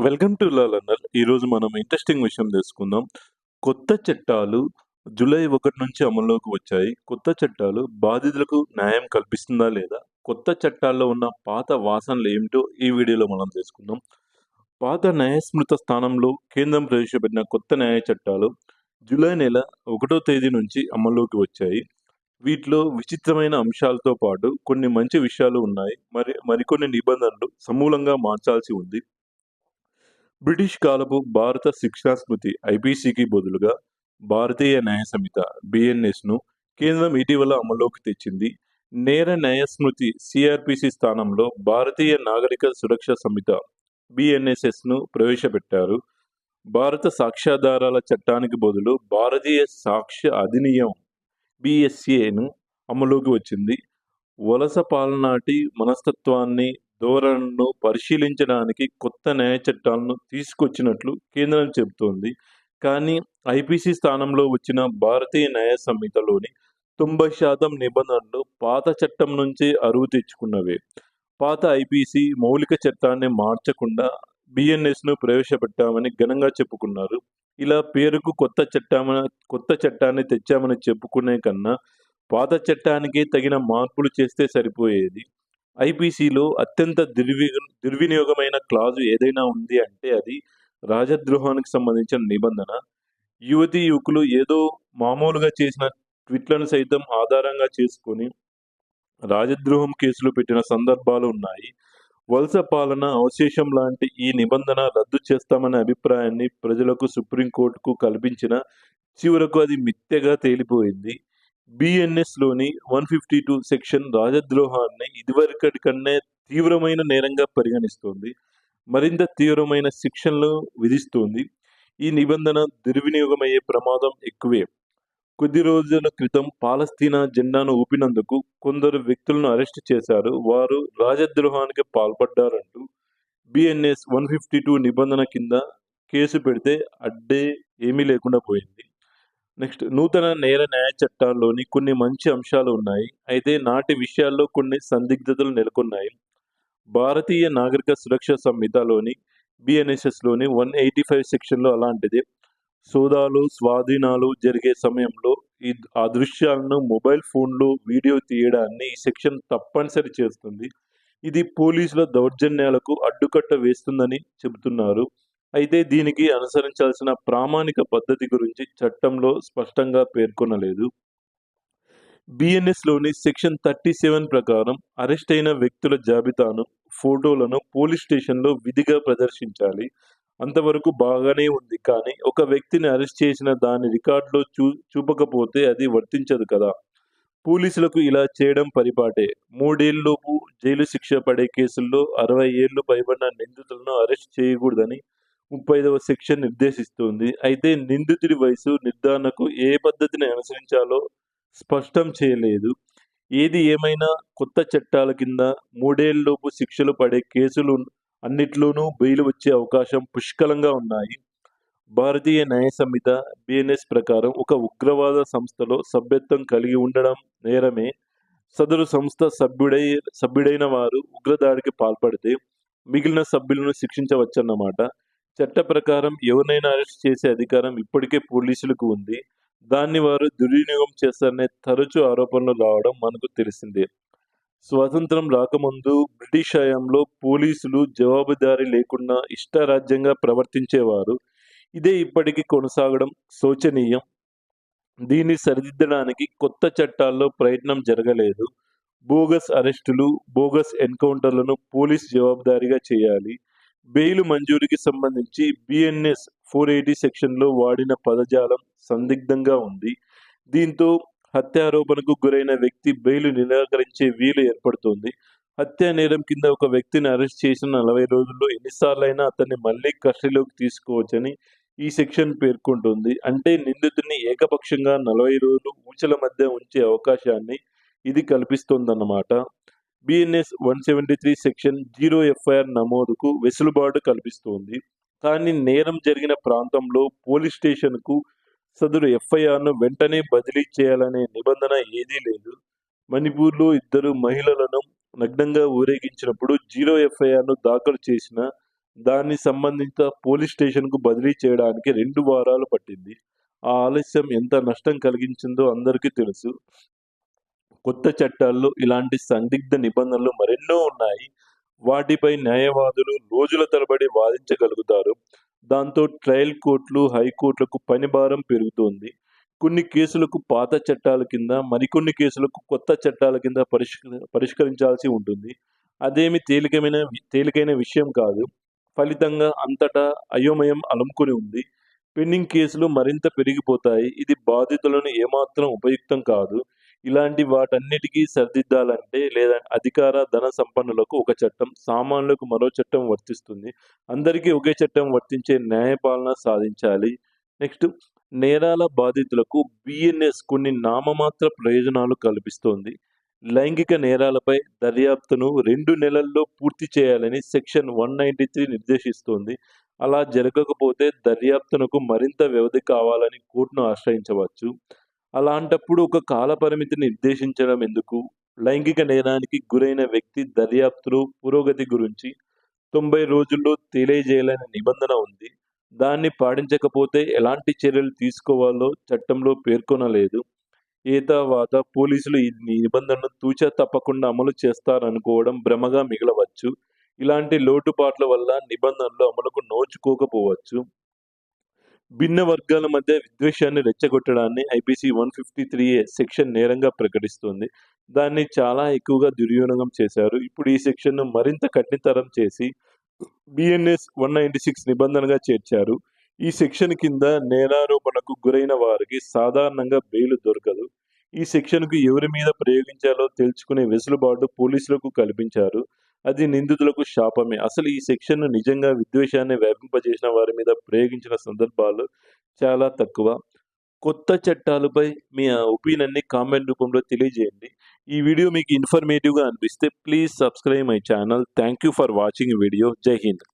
Welcome to learner. ఈరోజు మనం interesting విషయం తెలుసుకుందాం. కొత్త చట్టాలు జూలై ఒకటి నుంచి అమల్లోకి వచ్చాయి. కొత్త చట్టాలు బాధితులకు న్యాయం కల్పిస్తుందా లేదా? కొత్త చట్టాల్లో ఉన్న పాత వాసనలు ఏమిటో ఈ వీడియోలో మనం తెలుసుకుందాం. పాత న్యాయస్మృత స్థానంలో కేంద్రం ప్రవేశపెట్టిన కొత్త న్యాయ చట్టాలు జూలై నెల ఒకటో తేదీ నుంచి అమల్లోకి వచ్చాయి. వీటిలో విచిత్రమైన అంశాలతో పాటు కొన్ని మంచి విషయాలు ఉన్నాయి. మరి మరికొన్ని నిబంధనలు సమూలంగా మార్చాల్సి ఉంది. బ్రిటిష్ కాలపు భారత శిక్షా స్మృతి ఐపీసీకి బదులుగా భారతీయ న్యాయ సంహిత బిఎన్ఎస్ను కేంద్రం ఇటీవల అమల్లోకి తెచ్చింది. నేర న్యాయ స్మృతి సిఆర్పిసి స్థానంలో భారతీయ నాగరిక సురక్ష సంహిత బిఎన్ఎస్ఎస్ను ప్రవేశపెట్టారు. భారత సాక్ష్యాధారాల చట్టానికి బదులు భారతీయ సాక్ష్య అధినియం బిఎస్ఏను అమలులోకి వచ్చింది. వలస పాలనాటి మనస్తత్వాన్ని ధోరణను పరిశీలించడానికి కొత్త న్యాయ చట్టాలను తీసుకొచ్చినట్లు కేంద్రం చెబుతోంది. కానీ ఐపీసీ స్థానంలో వచ్చిన భారతీయ న్యాయ సంహితలోని తొంభై శాతం నిబంధనలు పాత చట్టం నుంచే అరువు తెచ్చుకున్నవే. పాత ఐపీసీ మౌలిక చట్టాన్ని మార్చకుండా బిఎన్ఎస్ను ప్రవేశపెట్టామని ఘనంగా చెప్పుకున్నారు. ఇలా పేరుకు కొత్త చట్టామని కొత్త చట్టాన్ని తెచ్చామని చెప్పుకునే కన్నా పాత చట్టానికి తగిన మార్పులు చేస్తే సరిపోయేది. ఐపీసీలో అత్యంత దుర్వి దుర్వినియోగమైన క్లాజు ఏదైనా ఉంది అంటే అది రాజద్రోహానికి సంబంధించిన నిబంధన. యువతి యువకులు ఏదో మామూలుగా చేసిన ట్విట్లను సైతం ఆధారంగా చేసుకొని రాజద్రోహం కేసులు పెట్టిన సందర్భాలు ఉన్నాయి. వలస పాలన అవశేషం లాంటి ఈ నిబంధన రద్దు చేస్తామనే అభిప్రాయాన్ని ప్రజలకు సుప్రీంకోర్టుకు కల్పించిన చివరకు అది మిథ్యగా తేలిపోయింది. బిఎన్ఎస్లోని వన్ ఫిఫ్టీ టూ సెక్షన్ రాజద్రోహాన్ని ఇదివరకటి కన్నా తీవ్రమైన నేరంగా పరిగణిస్తోంది. మరింత తీవ్రమైన శిక్షలను విధిస్తోంది. ఈ నిబంధన దుర్వినియోగమయ్యే ప్రమాదం ఎక్కువే. కొద్ది రోజుల క్రితం పాలస్తీనా జెండాను ఊపినందుకు కొందరు వ్యక్తులను అరెస్ట్ చేశారు. వారు రాజద్రోహానికి పాల్పడ్డారంటూ బిఎన్ఎస్ వన్ ఫిఫ్టీ టూ నిబంధన కింద కేసు పెడితే అడ్డే ఏమీ లేకుండా పోయింది. నెక్స్ట్ నూతన నేర న్యాయ చట్టాల్లోని కొన్ని మంచి అంశాలు ఉన్నాయి. అయితే నాటి విషయాల్లో కొన్ని సందిగ్ధతలు నెలకొన్నాయి. భారతీయ నాగరిక సురక్ష సంహితలోని బిఎన్ఎస్ఎస్లోని వన్ ఎయిటీ ఫైవ్ సెక్షన్లో అలాంటిది. సోదాలు స్వాధీనాలు జరిగే సమయంలో ఈ ఆ దృశ్యాలను మొబైల్ ఫోన్లో వీడియో తీయడాన్ని ఈ సెక్షన్ తప్పనిసరి చేస్తుంది. ఇది పోలీసుల దౌర్జన్యాలకు అడ్డుకట్ట వేస్తుందని చెబుతున్నారు. అయితే దీనికి అనుసరించాల్సిన ప్రామాణిక పద్ధతి గురించి చట్టంలో స్పష్టంగా పేర్కొనలేదు. బిఎన్ఎస్లోని సెక్షన్ థర్టీ సెవెన్ ప్రకారం అరెస్ట్ అయిన వ్యక్తుల జాబితాను ఫోటోలను పోలీస్ స్టేషన్లో విధిగా ప్రదర్శించాలి. అంతవరకు బాగానే ఉంది కానీ ఒక వ్యక్తిని అరెస్ట్ చేసిన దాని రికార్డులో చూ చూపకపోతే అది వర్తించదు కదా. పోలీసులకు ఇలా చేయడం పరిపాటే. మూడేళ్ళలోపు జైలు శిక్ష పడే కేసుల్లో అరవై ఏళ్ళు పైబడిన నిందితులను అరెస్ట్ చేయకూడదని ముప్పై ఐదవ సెక్షన్ నిర్దేశిస్తుంది. అయితే నిందితుడి వయసు నిర్ధారణకు ఏ పద్ధతిని అనుసరించాలో స్పష్టం చేయలేదు. ఏది ఏమైనా కొత్త చట్టాల కింద మూడేళ్ళలోపు శిక్షలు పడే కేసులు అన్నిట్లోనూ బెయిల్ వచ్చే అవకాశం పుష్కలంగా ఉన్నాయి. భారతీయ న్యాయ సంహిత బిఎన్ఎస్ ప్రకారం ఒక ఉగ్రవాద సంస్థలో సభ్యత్వం కలిగి ఉండడం నేరమే. సదరు సంస్థ సభ్యుడై సభ్యుడైన వారు ఉగ్రదాడికి పాల్పడితే మిగిలిన సభ్యులను శిక్షించవచ్చన్నమాట. చట్ట ప్రకారం ఎవరినైనా అరెస్ట్ చేసే అధికారం ఇప్పటికే పోలీసులకు ఉంది. దాన్ని వారు దుర్వినియోగం చేస్తారనే తరచూ ఆరోపణలు రావడం మనకు తెలిసిందే. స్వాతంత్రం రాకముందు బ్రిటిష్ హయాంలో పోలీసులు జవాబుదారీ లేకుండా ఇష్టారాజ్యంగా ప్రవర్తించేవారు. ఇదే ఇప్పటికీ కొనసాగడం శోచనీయం. దీన్ని సరిదిద్దడానికి కొత్త చట్టాల్లో ప్రయత్నం జరగలేదు. బోగస్ అరెస్టులు బోగస్ ఎన్కౌంటర్లను పోలీస్ జవాబుదారీగా చేయాలి. బెయిల్ మంజూరికి సంబంధించి బిఎన్ఎస్ ఫోర్ ఎయిటీ సెక్షన్లో వాడిన పదజాలం సందిగ్ధంగా ఉంది. దీంతో హత్యారోపణకు గురైన వ్యక్తి బెయిల్ నిరాకరించే వీలు ఏర్పడుతుంది. హత్యా నేరం కింద ఒక వ్యక్తిని అరెస్ట్ చేసిన నలభై రోజుల్లో ఎన్నిసార్లైనా అతన్ని మళ్ళీ కస్టడీలోకి తీసుకోవచ్చని ఈ సెక్షన్ పేర్కొంటుంది. అంటే నిందితుడిని ఏకపక్షంగా నలభై రోజులు ఊచల మధ్య ఉంచే అవకాశాన్ని ఇది కల్పిస్తోందన్నమాట. BNS one seventy three section zero FIR నమోదుకు వెసులుబాటు కల్పిస్తోంది కానీ నేరం జరిగిన ప్రాంతంలో పోలీస్ స్టేషన్కు సదరు ఎఫ్ఐఆర్ను వెంటనే బదిలీ చేయాలనే నిబంధన ఏదీ లేదు మణిపూర్లో ఇద్దరు మహిళలను నగ్నంగా ఊరేగించినప్పుడు జీరో ఎఫ్ఐఆర్ను దాఖలు చేసిన దాన్ని సంబంధిత పోలీస్ స్టేషన్‌కు బదిలీ చేయడానికి రెండు వారాలు పట్టింది. ఆ ఆలస్యం ఎంత నష్టం కలిగించిందో అందరికీ తెలుసు. కొత్త చట్టాల్లో ఇలాంటి సందిగ్ధ నిబంధనలు మరెన్నో ఉన్నాయి. వాటిపై న్యాయవాదులు రోజుల తరబడి వాదించగలుగుతారు. దాంతో ట్రయల్ కోర్టులు, హైకోర్టులకు పనిభారం పెరుగుతోంది. కొన్ని కేసులకు పాత చట్టాల కింద, మరికొన్ని కేసులకు కొత్త చట్టాల కింద పరిష్క పరిష్కరించాల్సి ఉంటుంది. అదేమి తేలికమైన తేలికైన విషయం కాదు. ఫలితంగా అంతటా అయోమయం అలుముకొని ఉంది. పెండింగ్ కేసులు మరింత పెరిగిపోతాయి. ఇది బాధితులను ఏమాత్రం ఉపయుక్తం కాదు. ఇలాంటి వాటన్నిటికీ సరిదిద్దాలంటే లేదా అధికార, ధన సంపన్నులకు ఒక చట్టం, సామాన్యులకు మరో చట్టం వర్తిస్తుంది. అందరికీ ఒకే చట్టం వర్తించే న్యాయపాలన సాధించాలి. నెక్స్ట్ నేరాల బాధితులకు బిఎన్ఎస్ కొన్ని నామమాత్ర ప్రయోజనాలు కల్పిస్తోంది. లైంగిక నేరాలపై దర్యాప్తును రెండు నెలల్లో పూర్తి చేయాలని సెక్షన్ 193 నిర్దేశిస్తోంది. అలా జరగకపోతే దర్యాప్తునకు మరింత వ్యవధి కావాలని కోర్టును ఆశ్రయించవచ్చు. అలాంటప్పుడు ఒక కాలపరిమితి నిర్దేశించడం ఎందుకు? లైంగిక నేరానికి గురైన వ్యక్తి దర్యాప్తులో పురోగతి గురించి 90 రోజుల్లో తెలియజేయాలనే నిబంధన ఉంది. దాన్ని పాటించకపోతే ఎలాంటి చర్యలు తీసుకోవాలో చట్టంలో పేర్కొనలేదు. ఏతావాత పోలీసులు ఈ నిబంధనను తూచా తప్పకుండా అమలు చేస్తారనుకోవడం భ్రమగా మిగలవచ్చు. ఇలాంటి లోటుపాట్ల వల్ల నిబంధనలు అమలుకు నోచుకోకపోవచ్చు. భిన్న వర్గాల మధ్య విద్వేషాన్ని రెచ్చగొట్టడాన్ని ఐపీసీ 153ఏ సెక్షన్ నేరంగా ప్రకటిస్తోంది. దాన్ని చాలా ఎక్కువగా దుర్వినియోగం చేశారు. ఇప్పుడు ఈ సెక్షన్‌ను మరింత కఠినతరం చేసి బిఎన్ఎస్ వన్ నైంటీ సిక్స్ నిబంధనగా చేర్చారు. ఈ సెక్షన్ కింద నేరారోపణకు గురైన వారికి సాధారణంగా బెయిల్ దొరకదు. ఈ సెక్షన్కు ఎవరి మీద ప్రయోగించాలో తెలుసుకునే వెసులుబాటు పోలీసులకు కల్పించారు. అది నిందితులకు శాపమే. అసలు ఈ సెక్షన్‌ను నిజంగా విద్వేషాన్ని వ్యాపింపజేసిన వారి మీద ప్రయోగించిన సందర్భాలు చాలా తక్కువ. కొత్త చట్టాలపై మీ ఒపీనియన్‌ని కామెంట్ రూపంలో తెలియజేయండి. ఈ వీడియో మీకు ఇన్ఫర్మేటివ్‌గా అనిపిస్తే please subscribe my channel. Thank you for watching video. జై హింద్.